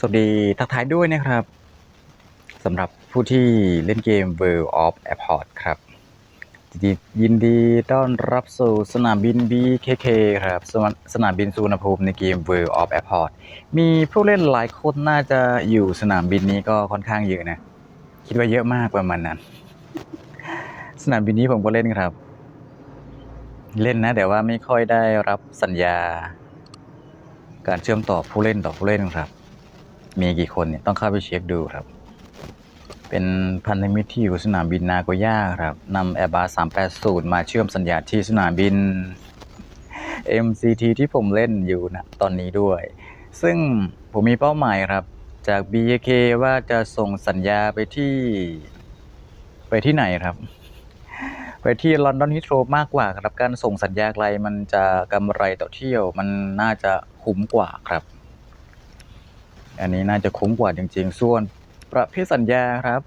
สวัสดีทักทายด้วยนะครับสำหรับผู้ที่เล่นเกม World of Airport ครับยินยินดีต้อนรับสู่สนามบิน BKK ครับสนสนามบินสุวรรณภูมิในเกม World of Airport มีผู้เล่นหลายคนน่าจะอยู่สนามบินนี้ก็ค่อนข้างเยอะนะ คิดว่าเยอะมากประมาณนั้น สนามบินนี้ผมก็เล่นครับ เล่นนะแต่ว่าไม่ค่อยได้รับสัญญา การเชื่อมต่อผู้เล่นต่อผู้เล่นครับ มีกี่คนเนี่ยต้องเข้าไปเช็คดูครับ เป็นพันธมิตรที่อยู่สนามบินนาโกย่าครับนำ Airbus 380 มาเชื่อมสัญญาณที่สนามบิน MCT ที่ผมเล่นอยู่นะตอนนี้ด้วย ซึ่งผมมีเป้าหมายครับ จาก BAK ว่าจะส่งสัญญาไปที่ ไปที่ไหนครับ ไปที่ลอนดอนฮิ t โ r รมากกว่าครับ การส่งสัญญาไกลมันจะกำไรต่อเที่ยว มันน่าจะคุ้มกว่าครับ อันนี้น่าจะคุ้มกว่าจริงๆ ส่วนประเภทสัญญาครับ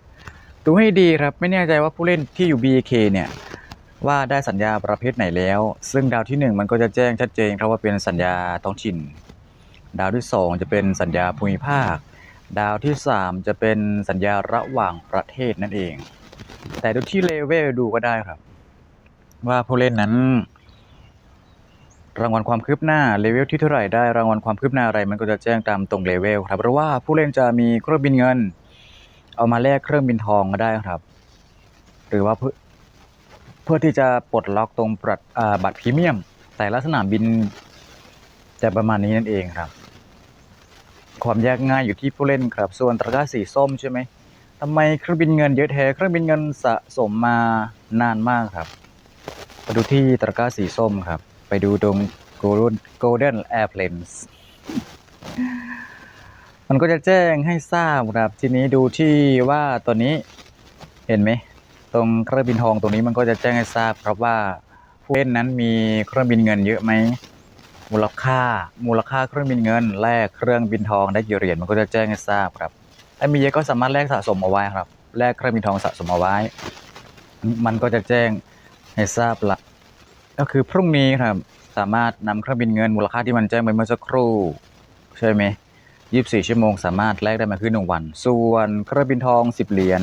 ดูให้ดีครับไม่แน่ใจว่าผู้เล่นที่อยู่ BK เนี่ยว่าได้สัญญาประเภทไหนแล้ว ซึ่งดาวที่หนึ่งมันก็จะแจ้งชัดเจนครับว่าเป็นสัญญาท้องถิ่น ดาวที่สองจะเป็นสัญญาภูมิภาค ดาวที่สามจะเป็นสัญญาระหว่างประเทศนั่นเอง แต่ดูที่เลเวลดูก็ได้ครับ ว่าผู้เล่นนั้น รางวัลความคืบหน้าเลเวลที่เท่าไหร่ได้รางวัลความคืบหน้าอะไรมันก็จะแจ้งตามตรงเลเวลครับเพราะว่าผู้เล่นจะมีเครื่องบินเงิน เอามาแลกเครื่องบินทองก็ได้ครับ หรือว่าเพื่อเพื่อที่จะปลดล็อกตรงบัตรบัตรพรีเมียม แต่ละสนามบินจะประมาณนี้นั่นเองครับ ความยากง่ายอยู่ที่ผู้เล่นครับ ส่วนตะกร้าสีส้มใช่ไหมทำไมเครื่องบินเงินเยอะแท้เครื่องบินเงินสะสมมานานมากครับไปดูที่ตะกร้าสีส้มครับ ไปดูตรง Golden Golden Airplanes มันก็จะแจ้งให้ทราบครับ ทีนี้ดูที่ว่าตัวนี้เห็นไหม ตรงเครื่องบินทองตรงนี้มันก็จะแจ้งให้ทราบครับว่าผู้เล่นนั้นมีเครื่องบินเงินเยอะไหมมูลค่า มูลค่าเครื่องบินเงิน แลกเครื่องบินทองได้กี่เหรียญมันก็จะแจ้งให้ทราบครับถ้ามีเยอะก็สามารถแลกสะสมเอาไว้ครับแลกเครื่องบินทองสะสมเอาไว้ มันก็จะแจ้งให้ทราบละ ก็คือพรุ่งนี้ครับ สามารถนำเครื่องบินเงินมูลค่าที่มันแจ้งไปเมื่อสักครู่ ใช่ไหมยี่สิบสี่ชั่วโมงสามารถแลกได้มาคือหนึ่งวัน ส่วนเครื่องบินทองสิบเหรียญ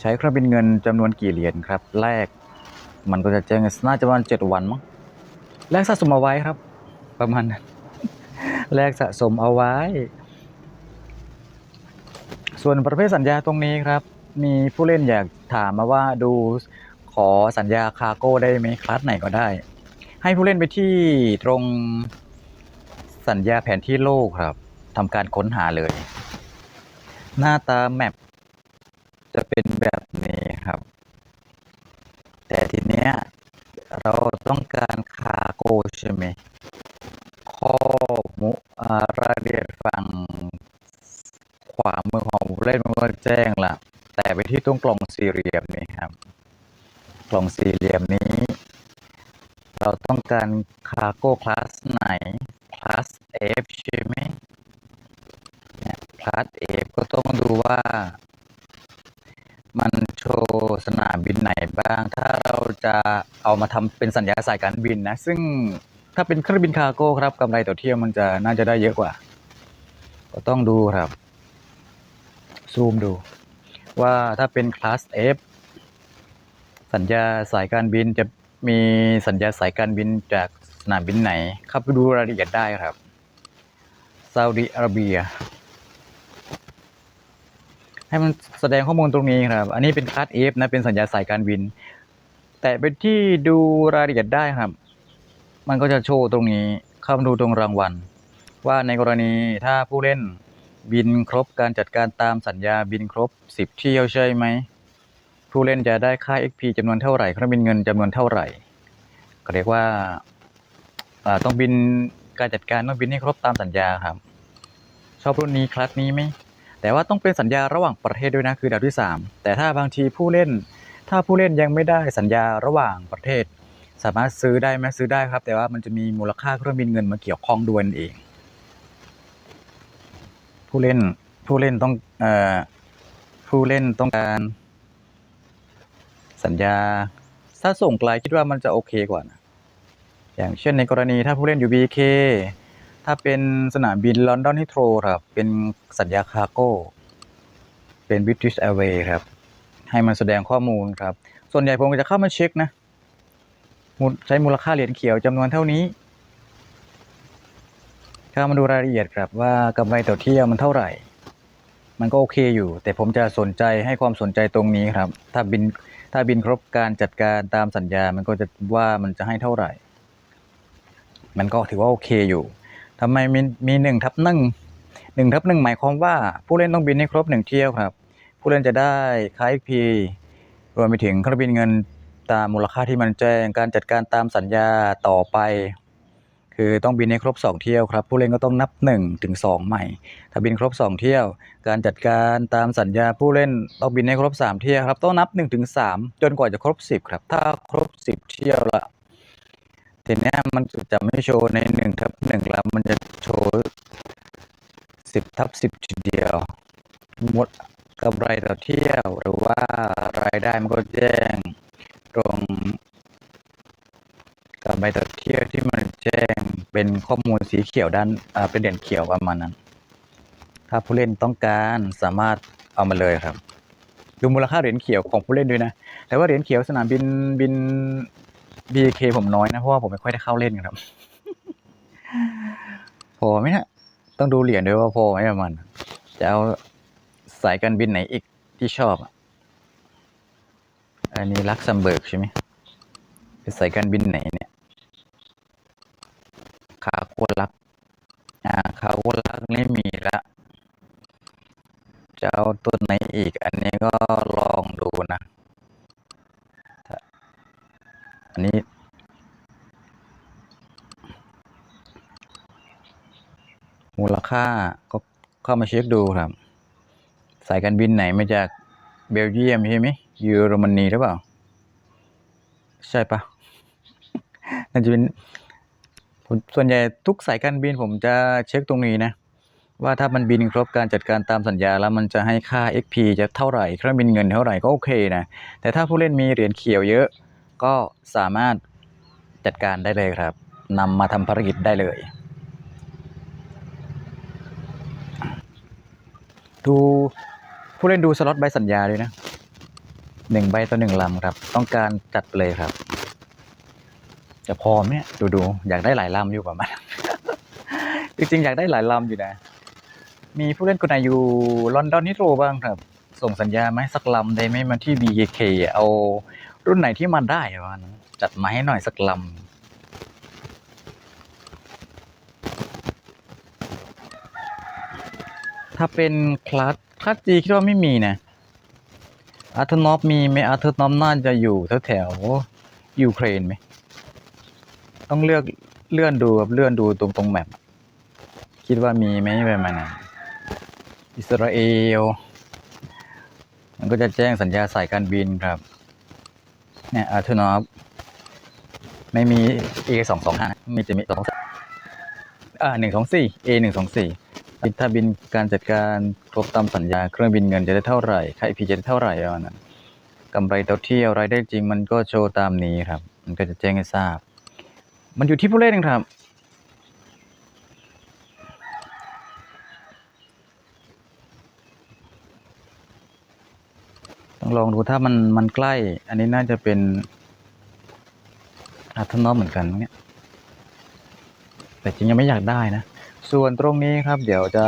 ใช้เครื่องบินเงินจำนวนกี่เหรียญครับแลกมันก็จะแจ้งน่าจะประมาณเจ็ดวันมั้งแลกสะสมเอาไว้ครับ ประมาณนั้นแลกสะสมเอาไว้ ส่วนประเภทสัญญาตรงนี้ครับ มีผู้เล่นอยากถามมาว่าดู ขอสัญญาคารโก้ได้ไหมคลาสไหนก็ได้ ให้ผู้เล่นไปที่ตรงสัญญาแผนที่โลกครับทำการค้นหาเลย หน้าตาแมปจะเป็นแบบนี้ครับ แต่ทีเนี้ยเราต้องการคารโก้ใช่ไหมข้อมูลอ่ารายละเอียดฝั่งขวามือของผู้เล่นมันก็แจ้งละแต่ไปที่ตรงกล่องสี่เหลี่ยมนี่ครับ กล่องสี่เหลี่ยมนี้ เราต้องการคาร์โก้คลาสไหนคลาส F ใช่ไหมคลาส F ก็ต้องดูว่า มันโชว์สนามบินไหนบ้าง ถ้าเราจะเอามาทำเป็นสัญญาสายการบินนะ ซึ่งถ้าเป็นเครื่องบินคาร์โก้ครับกำไรต่อเที่ยวมันจะน่าจะได้เยอะกว่า ก็ต้องดูครับ ซูมดู ว่าถ้าเป็นคลาส F สัญญาสายการบินจะมีสัญญาสายการบินจากสนามบินไหน เข้าไปดูรายละเอียดได้ครับซาอุดิอาระเบีย ให้มันแสดงข้อมูลตรงนี้ครับ อันนี้เป็นคลาส F นะ เป็นสัญญาสายการบิน แต่เป็นที่ดูรายละเอียดได้ครับ มันก็จะโชว์ตรงนี้เข้ามาดูตรงรางวัล ว่าในกรณีถ้าผู้เล่นบินครบการจัดการตามสัญญาบินครบ 10 เที่ยวใช่ไหม ผู้เล่นจะได้ค่า XP จำนวนเท่าไหร่เครื่องบินเงินจำนวนเท่าไหร่ก็เรียกว่าต้องบินการจัดการต้องบินให้ครบตามสัญญาครับ ชอบรุ่นนี้คลาสนี้ไหมแต่ว่าต้องเป็นสัญญาระหว่างประเทศด้วยนะคือดาวที่ 3 แต่ถ้าบางทีผู้เล่น ถ้าผู้เล่นยังไม่ได้สัญญาระหว่างประเทศ สามารถซื้อได้ไหมซื้อได้ครับ แต่ว่ามันจะมีมูลค่าเครื่องบินเงินมาเกี่ยวข้องด้วยนั่นเอง ผู้เล่นผู้เล่นต้องอผู้เล่นต้องการ สัญญา ถ้าส่งไกลคิดว่ามันจะโอเคกว่านะอย่างเช่นในกรณีถ้าผู้เล่นอยู่ BK ถ้าเป็นสนามบินลอนดอนฮิโตรครับ เป็นสัญญาคาร์โก้ เป็น British Airways ครับ ให้มันแสดงข้อมูลครับ ส่วนใหญ่ผมจะเข้ามาเช็คนะ ใช้มูลค่าเหรียญเขียวจำนวนเท่านี้ เข้ามาดูรายละเอียดครับว่ากำไรต่อเที่ยวมันเท่าไหร่ มันก็โอเคอยู่ แต่ผมจะสนใจให้ความสนใจตรงนี้ครับ ถ้าบิน ถ้าบินครบการจัดการตามสัญญา มันก็จะว่ามันจะให้เท่าไหร่ มันก็ถือว่าโอเคอยู่ทำไมมีมีหนึ่งทับหนึ่งหนึ่งทับหนึ่งหมายความว่าผู้เล่นต้องบินให้ครบหนึ่งเที่ยวครับ ผู้เล่นจะได้ค่า XP รวมไปถึงเครื่องบินเงินตามมูลค่าที่มันแจ้งการจัดการตามสัญญาต่อไป คือต้องบินให้ครบ 2 เที่ยวครับผู้เล่นก็ต้องนับ1ถึง2ใหม่ ถ้าบินครบ 2 เที่ยว การจัดการตามสัญญาผู้เล่นต้องบินให้ครบ 3 เที่ยวครับต้องนับ1ถึง3จนกว่าจะครบ 10 ครับ ถ้าครบ 10 เที่ยวละทีนี้มันจะไม่โชว์ใน1ทับ1แล้วมันจะโชว์10ทับ10ทีเดียวหมดกำไรต่อเที่ยวหรือว่ารายได้มันก็แจ้งตรงกำไรต่อเที่ยวที่มันแจ้งเป็น ข้อมูลสีเขียวด้านอ่าเป็นเหรียญเขียวประมาณนั้น ถ้าผู้เล่นต้องการสามารถเอามาเลยครับ ดูมูลค่าเหรียญเขียวของผู้เล่นด้วยนะ แต่ว่าเหรียญเขียวสนามบินบิน BK ผมน้อยนะ เพราะว่าผมไม่ค่อยได้เข้าเล่นครับพอไหมนะต้องดูเหรียญด้วยว่าพอไหมประมาณจะเอาสายการบินไหนอีกที่ชอบอะอันนี้ลักเซมเบิร์กใช่ไหมเป็นสายการบินไหนเนี่ย ขาโคลักอ่าขาโคลักนี่มีละจะเอาตัวไหนอีก อันนี้ก็ลองดูนะ อันนี้ มูลค่าก็เข้ามาเช็คดูครับ สายการบินไหนมาจากเบลเยียมใช่ไหมเยอรมนีหรือเปล่า ใช่ปะน่าจะเป็น ผมส่วนใหญ่ทุกสายการบินผมจะเช็คตรงนี้นะ ว่าถ้ามันบินครบการจัดการตามสัญญาแล้วมันจะให้ค่า XP จะเท่าไหร่เครื่องบินเงินเท่าไหร่ก็โอเคนะแต่ถ้าผู้เล่นมีเหรียญเขียวเยอะ ก็สามารถจัดการได้เลยครับนำมาทำภารกิจได้เลย ดูผู้เล่นดูสล็อตใบสัญญาด้วยนะหนึ่งใบต่อหนึ่งลำครับ ต้องการจัดเลยครับ จะพอไหมเนี่ยดูดูอยากได้หลายลำอยู่ประมาณจริงๆอยากได้หลายลำอยู่นะ มีผู้เล่นคนไหนอยู่ลอนดอนฮิโตรบ้างครับ ส่งสัญญาไหมสักลำได้ไหมมาที่ BKK เอารุ่นไหนที่มันได้ประมาณนั้นจัดมาให้หน่อยสักลำถ้าเป็นคลาสคลาสจีคิดว่าไม่มีนะอาร์เทอร์นอฟมีไหมอาร์เทอร์นอฟน่าจะอยู่แถวแถวยูเครนไหม ต้องเลือกเลื่อนดูครับเลื่อนดูตรงตรงแมปคิดว่ามีไหมประมาณนั้นอิสราเอลมันก็จะแจ้งสัญญาสายการบินครับ เนี่ยอาร์ทนอฟไม่มี A สองสองห้ามีจะมีสองอ่าหนึ่งสองสี่ A หนึ่งสองสี่ถ้าบินการจัดการครบตามสัญญาเครื่องบินเงินจะได้เท่าไหร่ค่า IP จะได้เท่าไหร่ประมาณนั้นกำไรต่อเที่ยวรายได้จริงมันก็โชว์ตามนี้ครับ มันก็จะแจ้งให้ทราบ มันอยู่ที่ผู้เล่นครับ ต้องลองดูถ้ามันมันใกล้ อันนี้น่าจะเป็นอาร์ทนอฟเหมือนกันเนี่ย แต่จริงยังไม่อยากได้นะ ส่วนตรงนี้ครับ เดี๋ยวจะ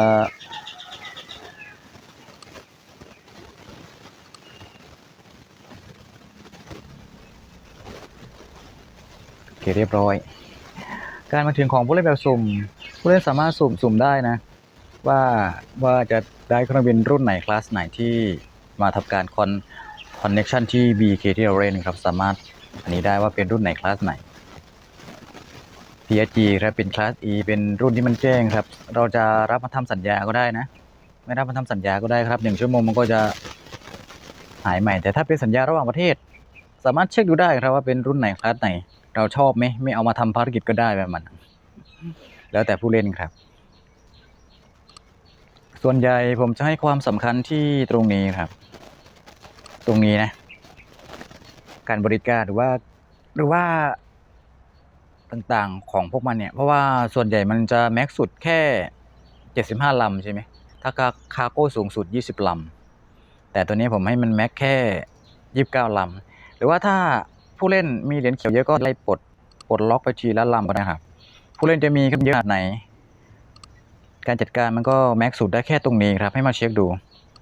เคเรียบร้อย การมาถึงของผู้เล่นแบบสุ่ม ผู้เล่นสามารถสุ่มสุ่มได้นะ ว่าว่าจะได้เครื่องบินรุ่นไหนคลาสไหนที่มาทำการคอนคอนเน็ชันที่ BK ที่เราเล่นครับสามารถอันนี้ได้ว่าเป็นรุ่นไหนคลาสไหน PSG ครับเป็นคลาส E เป็นรุ่นที่มันแจ้งครับ เราจะรับมาทำสัญญาก็ได้นะ ไม่รับมาทำสัญญาก็ได้ครับหนึ่งชั่วโมงมันก็จะหายใหม่ แต่ถ้าเป็นสัญญาระหว่างประเทศ สามารถเช็คดูได้ครับว่าเป็นรุ่นไหนคลาสไหน เราชอบไหมไม่เอามาทำภารกิจก็ได้แบบมัน แล้วแต่ผู้เล่นครับ ส่วนใหญ่ผมจะให้ความสำคัญที่ตรงนี้ครับ ตรงนี้นะ การบริการหรือว่าหรือว่าต่างๆของพวกมันเนี่ย เพราะว่าส่วนใหญ่มันจะแม็กสุดแค่ 75 ลำใช่ไหม ถ้าคาร์โก้สูงสุด 20 ลำ แต่ตัวนี้ผมให้มันแม็กแค่ 29 ลำ หรือว่าถ้า ผู้เล่นมีเหรียญเขียวเยอะก็ไล่ปลดปลดล็อกไปทีละลำก็ได้ครับ ผู้เล่นจะมีเยอะขนาดไหน การจัดการมันก็แม็กสุดได้แค่ตรงนี้ครับ ให้มาเช็คดู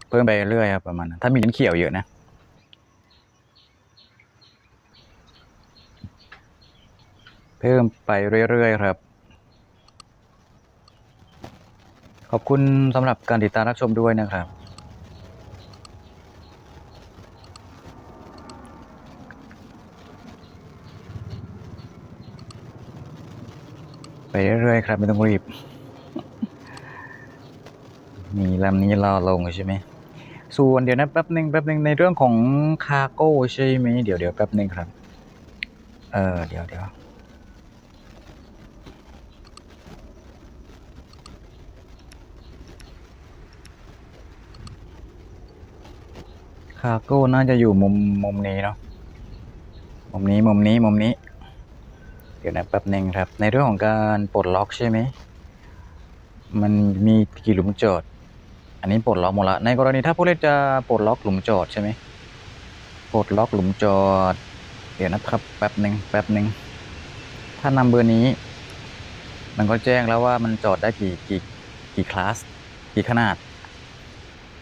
เพิ่มไปเรื่อยครับประมาณนั้นถ้ามีเหรียญเขียวเยอะนะเพิ่มไปเรื่อยๆครับ ขอบคุณสำหรับการติดตามรับชมด้วยนะครับ ไปเรื่อยๆครับ ไม่ต้องรีบ มีลำนี้รอลงใช่ไหม ส่วนเดี๋ยวนะแป๊บหนึ่งแป๊บหนึ่งในเรื่องของคาร์โก้ใช่ไหมเดี๋ยวเดี๋ยวแป๊บหนึ่งครับ เออเดี๋ยวเดี๋ยวคาร์โก้น่าจะอยู่มุมมุมนี้เนาะ มุมนี้มุมนี้มุมนี้ ดี๋ยวนะแป๊บหนึ่งครับ ในเรื่องของการปลดล็อกใช่ไหมมันมีกี่หลุมจอด อันนี้ปลดล็อกหมดละในกรณีถ้าผู้เล่นจะปลดล็อกหลุมจอดใช่ไหมปลดล็อกหลุมจอด เดี๋ยวนะครับแป๊บหนึ่งแป๊บหนึ่งถ้านำเบอร์นี้ มันก็แจ้งแล้วว่ามันจอดได้กี่กี่กี่คลาสกี่ขนาด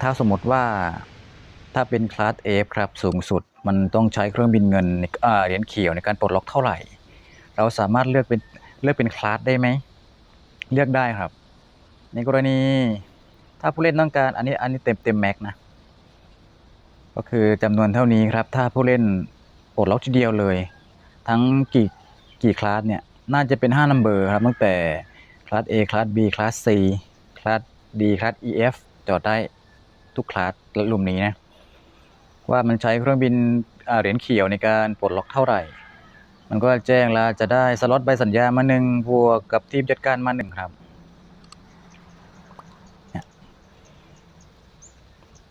ถ้าสมมติว่าถ้าเป็นคลาส F ครับสูงสุด มันต้องใช้เครื่องบินเงินเหรียญเขียวในการปลดล็อกเท่าไหร่ เราสามารถเลือกเป็นเลือกเป็นคลาสได้ไหม เลือกได้ครับ ในกรณีถ้าผู้เล่นต้องการอันนี้อันนี้เต็มเต็มแม็กนะ ก็คือจำนวนเท่านี้ครับ ถ้าผู้เล่นปลดล็อกทีเดียวเลย ทั้งกี่กี่คลาสเนี่ยน่าจะเป็น5นัมเบอร์ครับตั้งแต่คลาส A คลาส B คลาส C คลาส D คลาส EF จอดได้ทุกคลาสและลุมนี้นะ ว่ามันใช้เครื่องบินเหรียญเขียวในการปลดล็อกเท่าไหร่ มันก็แจ้งแล้วจะได้สล็อตใบสัญญามาหนึ่งบวกกับทีมจัดการมาหนึ่งครับ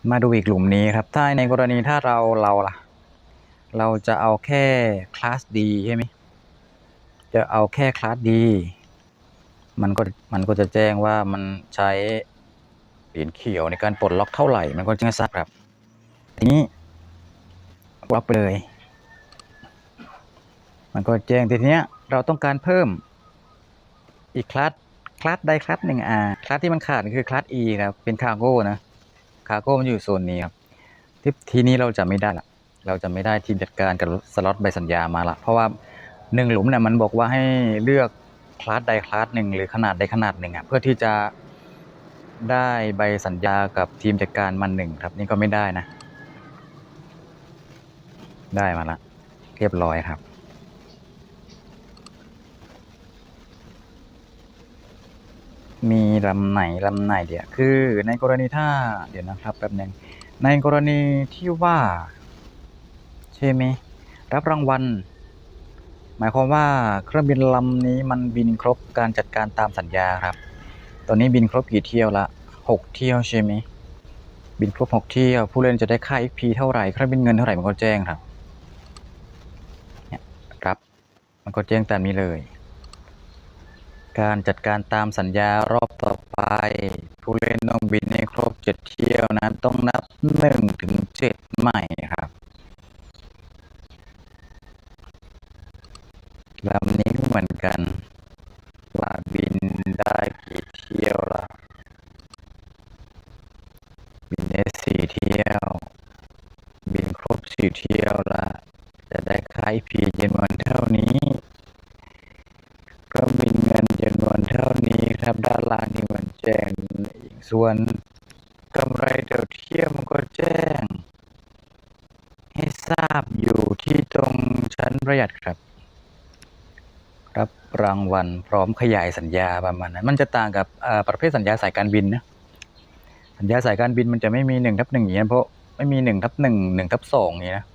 มาดูอีกกลุ่มนี้ครับ ถ้าในกรณีถ้าเราเราล่ะ เราจะเอาแค่คลาส D ใช่ไหมจะเอาแค่คลาส D มันก็มันก็จะแจ้งว่ามันใช้เหรียญเขียวในการปลดล็อกเท่าไหร่ มันก็จะทราบครับ ทีนี้ล็อกไปเลย มันก็แจ้งทีเนี้ยเราต้องการเพิ่มอีกคลาสคลาสใดคลาสหนึ่งอ่าคลาสที่มันขาดคือคลาส E ครับเป็นคาร์โก้นะคาร์โก้มันอยู่โซนนี้ครับททีนี้เราจะไม่ได้ละเราจะไม่ได้ทีมจัดการกับสล็อตใบสัญญามาละเพราะว่าหนึ่งหลุมเนี่ยมันบอกว่าให้เลือกคลาสใดคลาสหนึ่งหรือขนาดใดขนาดหนึ่งอะเพื่อที่จะได้ใบสัญญากับทีมจัดการมันหนึ่งครับนี่ก็ไม่ได้นะ ได้มาละเรียบร้อยครับ มีลำไหนลำไหนเดี๋ยวคือในกรณีถ้าเดี๋ยวนะครับแป๊บนึงในกรณีที่ว่า ใช่ไหมรับรางวัล หมายความว่าเครื่องบินลำนี้มันบินครบการจัดการตามสัญญาครับ ตอนนี้บินครบกี่เที่ยวละหกเที่ยวใช่ไหมบินครบหกเที่ยว ผู้เล่นจะได้ค่า XP เท่าไหร่เครื่องบินเงินเท่าไหร่มันก็แจ้งครับ เนี่ยรับ มันก็แจ้งตามนี้เลย การจัดการตามสัญญารอบต่อไป ผู้เล่นต้องบินให้ครบเจ็ดเที่ยวนะต้องนับหนึ่งถึงเจ็ดใหม่ครับลำนี้ก็เหมือนกัน ส่วนกำไรเดียวเที่ยวมันก็แจ้ง ให้ทราบอยู่ที่ตรงชั้นประหยัดครับ รับรางวัลพร้อมขยายสัญญาประมาณนั้น มันจะต่างกับประเภทสัญญาสายการบินนะสัญญาสายการบินมันจะไม่มีหนึ่งทับหนึ่งอย่างนี้เพราะไม่มีหนึ่งทับหนึ่งหนึ่งทับสองอย่างนี้นะ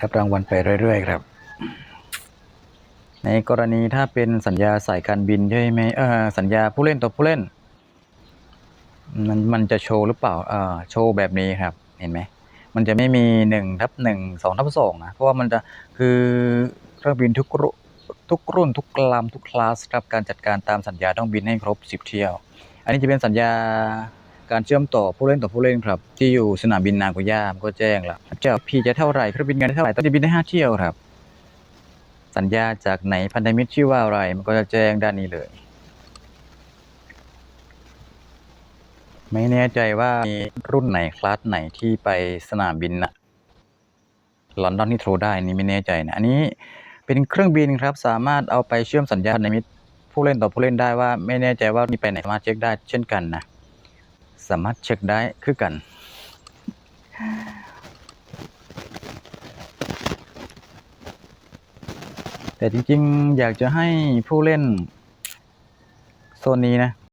รับรางวัลไปเรื่อย ๆ ครับ ในกรณีถ้าเป็นสัญญาสายการบินใช่ไหมเออสัญญาผู้เล่นต่อผู้เล่น มันมันจะโชว์หรือเปล่าเออโชว์แบบนี้ครับ เห็นไหม มันจะไม่มีหนึ่งทับหนึ่งสองทับสองนะ เพราะว่ามันจะคือเครื่องบินทุกรุ่นทุกรุ่นทุกลำทุกคลาสครับการจัดการตามสัญญาต้องบินให้ครบสิบเที่ยว อันนี้จะเป็นสัญญาการเชื่อมต่อผู้เล่นต่อผู้เล่นครับ ที่อยู่สนามบินนาโกย่ามก็แจ้งแล้วเจ้าพี่จะเท่าไหร่เครื่องบินกันเท่าไหร่ต้องจะบินได้ห้าเที่ยวครับ สัญญาจากไหนพันธมิตรชื่อว่าอะไร มันก็จะแจ้งด้านนี้เลย ไม่แน่ใจว่ามีรุ่นไหนคลาสไหนที่ไปสนามบินนะลอนดอนที่โทรได้นี่ไม่แน่ใจนะอันนี้เป็นเครื่องบินครับสามารถเอาไปเชื่อมสัญญาณพันธมิตรผู้เล่นต่อผู้เล่นได้ว่าไม่แน่ใจว่ามีไปไหนสามารถเช็คได้เช่นกันนะสามารถเช็คได้คือกัน แต่จริงๆ อยากจะให้ผู้เล่นโซนนี้นะ